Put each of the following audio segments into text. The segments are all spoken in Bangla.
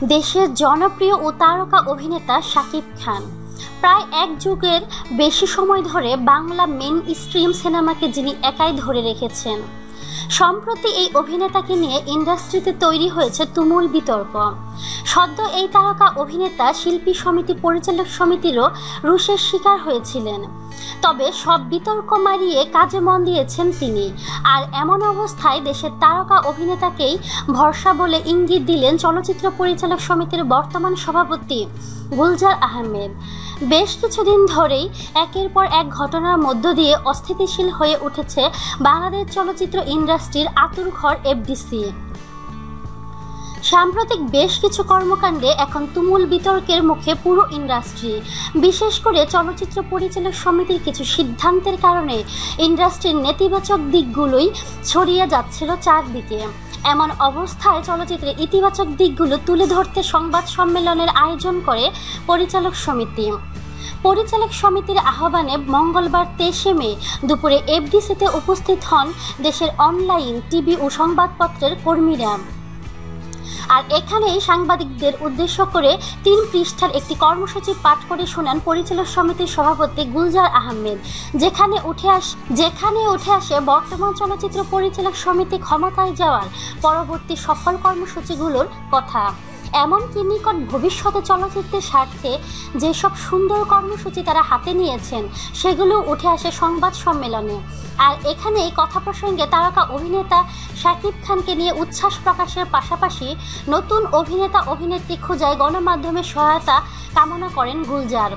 দেশের জনপ্রিয় ও তারকা অভিনেতা শাকিব খান। প্রায় এক যুগের বেশি সময় ধরে বাংলা মেন স্ট্রিম সিনেমাকে যিনি একাই ধরে রেখেছেন। সম্প্রতি এই অভিনেতাকে নিয়ে ইন্ডাস্ট্রিতে তৈরি হয়েছে তুমুল বিতর্ক। সদ্য এই তারকা অভিনেতা শিল্পী সমিতি পরিচালক সমিতিরও রুশের শিকার হয়েছিলেন। তবে সব বিতর্ক মারিয়ে কাজে মন দিয়েছেন তিনি। আর এমন অবস্থায় দেশের তারকা অভিনেতাকেই ভরসা বলে ইঙ্গিত দিলেন চলচ্চিত্র পরিচালক সমিতির বর্তমান সভাপতি গুলজার আহমেদ। বেশ কিছুদিন ধরেই একের পর এক ঘটনার মধ্য দিয়ে অস্থিতিশীল হয়ে উঠেছে বাংলাদেশ চলচ্চিত্র ইন্ডাস্ট্রির আতুরঘর এফডিসি সাম্প্রতিক বেশ কিছু কর্মকাণ্ডে এখন তুমুল বিতর্কের মুখে পুরো ইন্ডাস্ট্রি। বিশেষ করে চলচ্চিত্র পরিচালক সমিতির কিছু সিদ্ধান্তের কারণে ইন্ডাস্ট্রির নেতিবাচক দিকগুলোই ছড়িয়ে যাচ্ছিল চারদিকে। এমন অবস্থায় চলচ্চিত্রের ইতিবাচক দিকগুলো তুলে ধরতে সংবাদ সম্মেলনের আয়োজন করে পরিচালক সমিতি। পরিচালক সমিতির আহ্বানে মঙ্গলবার তেইশে মে দুপুরে এফডিসিতে উপস্থিত হন দেশের অনলাইন টিভি ও সংবাদপত্রের কর্মীরা। আর এখানেই সাংবাদিকদের উদ্দেশ্য করে তিন পৃষ্ঠার একটি কর্মসূচি পাঠ করে শোনান পরিচালক সমিতির সভাপতি গুলজার আহমেদ। যেখানে উঠে আস, যেখানে উঠে আসে বর্তমান চলচ্চিত্র পরিচালক সমিতি ক্ষমতায় যাওয়ার পরবর্তী সফল কর্মসূচিগুলোর কথা। এমনকি নিকট ভবিষ্যতে চলচ্চিত্রের স্বার্থে যেসব সুন্দর কর্মসূচি তারা হাতে নিয়েছেন, সেগুলো উঠে আসে সংবাদ সম্মেলনে। আর এখানে এই কথা প্রসঙ্গে তারকা অভিনেতা শাকিব খানকে নিয়ে উচ্ছ্বাস প্রকাশের পাশাপাশি নতুন অভিনেতা অভিনেত্রী খোঁজায় গণমাধ্যমের সহায়তা কামনা করেন গুলজার।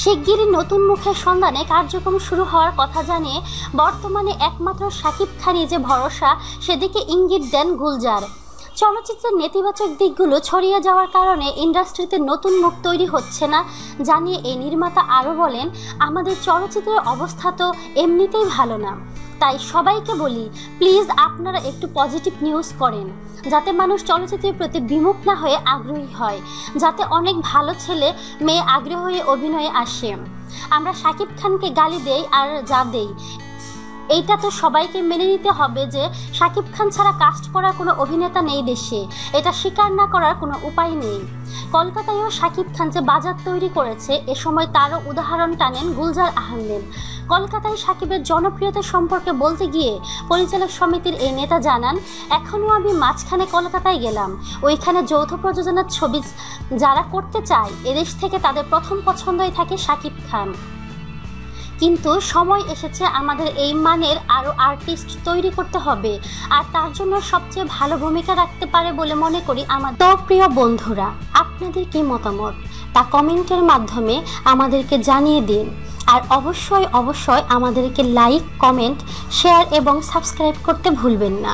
শিগগিরই নতুন মুখের সন্ধানে কার্যক্রম শুরু হওয়ার কথা জানিয়ে বর্তমানে একমাত্র শাকিব খানই যে ভরসা, সেদিকে ইঙ্গিত দেন গুলজার। চলচ্চিত্রের নেতিবাচক দিকগুলো ছড়িয়ে যাওয়ার কারণে ইন্ডাস্ট্রিতে নতুন মুখ তৈরি হচ্ছে না, জানিয়ে এই নির্মাতা আরও বলেন, আমাদের চলচ্চিত্রের অবস্থা তো এমনিতেই ভালো না। তাই সবাইকে বলি, প্লিজ আপনারা একটু পজিটিভ নিউজ করেন, যাতে মানুষ চলচ্চিত্রের প্রতি বিমুখ না হয়ে আগ্রহী হয়, যাতে অনেক ভালো ছেলে, মেয়ে আগ্রহ হয়ে অভিনয়ে আসে। আমরা শাকিব খানকে গালি দেই আর যা দেই। এইটা তো সবাইকে মেনে নিতে হবে যে শাকিব খান ছাড়া কাস্ট করার কোনো অভিনেতা নেই দেশে। এটা স্বীকার না করার কোনো উপায় নেই। কলকাতায়ও শাকিব খান যে বাজার তৈরি করেছে, এ সময় তারও উদাহরণ টানেন গুলজার আহমেদ। কলকাতায় সাকিবের জনপ্রিয়তা সম্পর্কে বলতে গিয়ে পরিচালক সমিতির এই নেতা জানান এখনও আমি মাঝখানে কলকাতায় গেলাম। ওইখানে যৌথ প্রযোজনার ছবি যারা করতে চায়, এদেশ থেকে তাদের প্রথম পছন্দই থাকে শাকিব খান। কিন্তু সময় এসেছে আমাদের এই মানের আরও আর্টিস্ট তৈরি করতে হবে। আর তার জন্য সবচেয়ে ভালো ভূমিকা রাখতে পারে বলে মনে করি আমার। তো প্রিয় বন্ধুরা, আপনাদের কি মতামত? তা কমেন্টের মাধ্যমে আমাদেরকে জানিয়ে দিন। আর অবশ্যই অবশ্যই আমাদেরকে লাইক কমেন্ট শেয়ার এবং সাবস্ক্রাইব করতে ভুলবেন না।